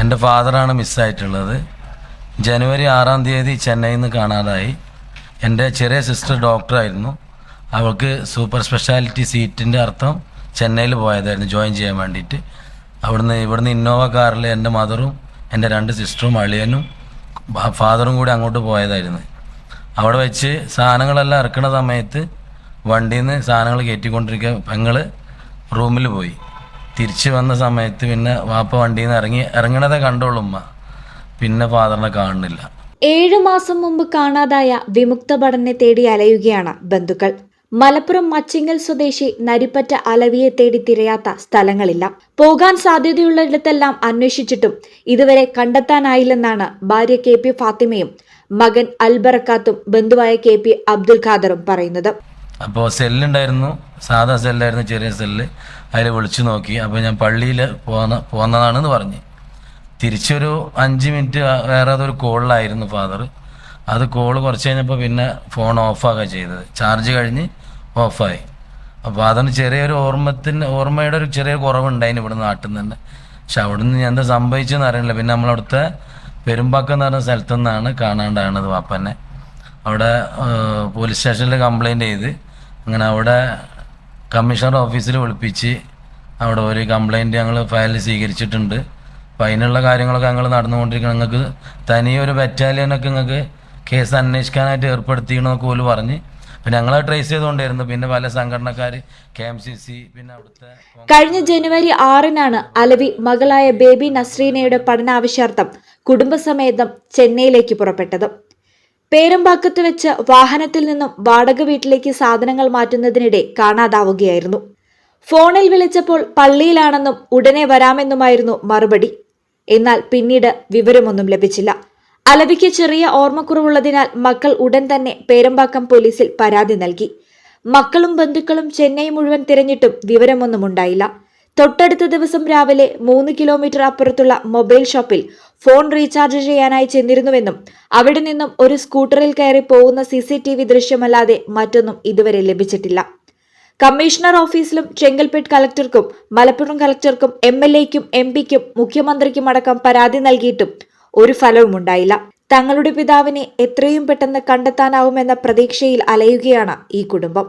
എന്റെ ഫാദറാണ് മിസ്സായിട്ടുള്ളത്. ജനുവരി ആറാം തീയതി ചെന്നൈയിൽ നിന്ന് കാണാതായി. എന്റെ ചെറിയ സിസ്റ്റർ ഡോക്ടറായിരുന്നു. അവൾക്ക് സൂപ്പർ സ്പെഷ്യാലിറ്റി സീറ്റിന്റെ അർത്ഥം ചെന്നൈയിൽ പോയതായിരുന്നു ജോയിൻ ചെയ്യാൻ വേണ്ടിയിട്ട്. അവിടുന്ന് ഇവിടുന്ന് ഇന്നോവ കാറിൽ എന്റെ മദറും എന്റെ രണ്ട് സിസ്റ്ററും അളിയനും ഫാദറും കൂടി അങ്ങോട്ട് പോയതായിരുന്നു. അവിടെ വെച്ച് സാധനങ്ങളെല്ലാം ഇറക്കുന്ന സമയത്ത് വണ്ടിയിൽ നിന്ന് സാധനങ്ങൾ കയറ്റിക്കൊണ്ടിരിക്കുക പെങ്ങൾ റൂമിൽ പോയി. തിരിച്ച് വന്ന സമയത്ത് പിന്നെ വാപ്പ വണ്ടിയിൽ നിന്ന് ഇറങ്ങി ഇറങ്ങണതേ കണ്ടോളൂ ഉമ്മ. പിന്നെ ഫാദറിനെ കാണുന്നില്ല. ഏഴു മാസം മുമ്പ് കാണാതായ വിമുക്ത ഭടനെ തേടി അലയുകയാണ് ബന്ധുക്കൾ. മലപ്പുറം മച്ചിങ്ങൽ സ്വദേശി നരിപ്പറ്റ അലവിയെ തേടി തിരയാത്ത സ്ഥലങ്ങളില്ല. പോകാൻ സാധ്യതയുള്ളിടത്തെല്ലാം അന്വേഷിച്ചിട്ടും ഇതുവരെ കണ്ടെത്താനായില്ലെന്നാണ് ഭാര്യ കെ പി ഫാത്തിമയും മകൻ അൽബറക്കാത്തും ബന്ധുവായ കെ പി അബ്ദുൽ ഖാദറും പറയുന്നത്. അപ്പോൾ സെല്ലുണ്ടായിരുന്നു സാധാ സെല്ലായിരുന്നു ചെറിയ സെല്ല്. അതിൽ വിളിച്ചു നോക്കി. അപ്പോൾ ഞാൻ പള്ളിയിൽ പോന്ന പോന്നതാണെന്ന് പറഞ്ഞ്. തിരിച്ചൊരു അഞ്ച് മിനിറ്റ് വേറെ അതൊരു കോളിലായിരുന്നു ഫാദർ അത് കോൾ കുറച്ച് കഴിഞ്ഞപ്പോൾ പിന്നെ ഫോൺ ഓഫാക്കുക ചെയ്തത്. ചാർജ് കഴിഞ്ഞ് ഓഫായി. അപ്പോൾ അതൊന്ന് ചെറിയൊരു ഓർമ്മത്തിന് ഓർമ്മയുടെ ഒരു ചെറിയ കുറവുണ്ടായിരുന്നു ഇവിടെ നാട്ടിൽ നിന്ന്. തന്നെ പക്ഷെ അവിടെ നിന്ന് എന്താ സംഭവിച്ചെന്ന് അറിയില്ല. പിന്നെ നമ്മളവിടുത്തെ പെരുമ്പാക്കം എന്ന് പറഞ്ഞ സ്ഥലത്തു നിന്നാണ് കാണാണ്ടാണത് വാപ്പനെ. അവിടെ പോലീസ് സ്റ്റേഷനിൽ കംപ്ലൈന്റ് ചെയ്ത് അങ്ങനെ അവിടെ കമ്മീഷണർ ഓഫീസിൽ വിളിപ്പിച്ച് അവിടെ ഒരു കംപ്ലൈന്റ് ഞങ്ങൾ ഫയൽ സ്വീകരിച്ചിട്ടുണ്ട്. അപ്പം അതിനുള്ള കാര്യങ്ങളൊക്കെ ഞങ്ങൾ നടന്നുകൊണ്ടിരിക്കണം നിങ്ങൾക്ക് തനിയൊരു ബറ്റാലിയനൊക്കെ നിങ്ങൾക്ക് കേസ് അന്വേഷിക്കാനായിട്ട് ഏർപ്പെടുത്തിയെന്നൊക്കെ പോലും പറഞ്ഞ്. ഞങ്ങളെ ട്രേസ് പിന്നെ പല സംഘടനക്കാർ പിന്നെ കഴിഞ്ഞ ജനുവരി ആറിനാണ് അലവി മകളായ ബേബി നസ്രീനയുടെ പഠനാവശ്യാർത്ഥം കുടുംബസമേതം ചെന്നൈയിലേക്ക് പുറപ്പെട്ടത്. പേരമ്പാക്കത്ത് വെച്ച് വാഹനത്തിൽ നിന്നും വാടക വീട്ടിലേക്ക് സാധനങ്ങൾ മാറ്റുന്നതിനിടെ കാണാതാവുകയായിരുന്നു. ഫോണിൽ വിളിച്ചപ്പോൾ പള്ളിയിലാണെന്നും ഉടനെ വരാമെന്നുമായിരുന്നു മറുപടി. എന്നാൽ പിന്നീട് വിവരമൊന്നും ലഭിച്ചില്ല. അലവിക്ക് ചെറിയ ഓർമ്മക്കുറവുള്ളതിനാൽ മക്കൾ ഉടൻ തന്നെ പേരമ്പാക്കം പോലീസിൽ പരാതി നൽകി. മക്കളും ബന്ധുക്കളും ചെന്നൈ മുഴുവൻ തിരഞ്ഞിട്ടും വിവരമൊന്നും ഉണ്ടായില്ല. തൊട്ടടുത്ത ദിവസം രാവിലെ മൂന്ന് കിലോമീറ്റർ അപ്പുറത്തുള്ള മൊബൈൽ ഷോപ്പിൽ ഫോൺ റീചാർജ് ചെയ്യാനായി ചെന്നിരുന്നുവെന്നും അവിടെ നിന്നും ഒരു സ്കൂട്ടറിൽ കയറി പോകുന്ന സി സി ടി വി ദൃശ്യമല്ലാതെ മറ്റൊന്നും ഇതുവരെ ലഭിച്ചിട്ടില്ല. കമ്മീഷണർ ഓഫീസിലും ചെങ്കൽപ്പേട്ട് കളക്ടർക്കും മലപ്പുറം കളക്ടർക്കും എം എൽ എക്കും എം പിക്കും മുഖ്യമന്ത്രിക്കും അടക്കം പരാതി നൽകിയിട്ടും ഒരു ഫലവും ഉണ്ടായില്ല. തങ്ങളുടെ പിതാവിനെ എത്രയും പെട്ടെന്ന് കണ്ടെത്താനാവുമെന്ന പ്രതീക്ഷയിൽ അലയുകയാണ് ഈ കുടുംബം.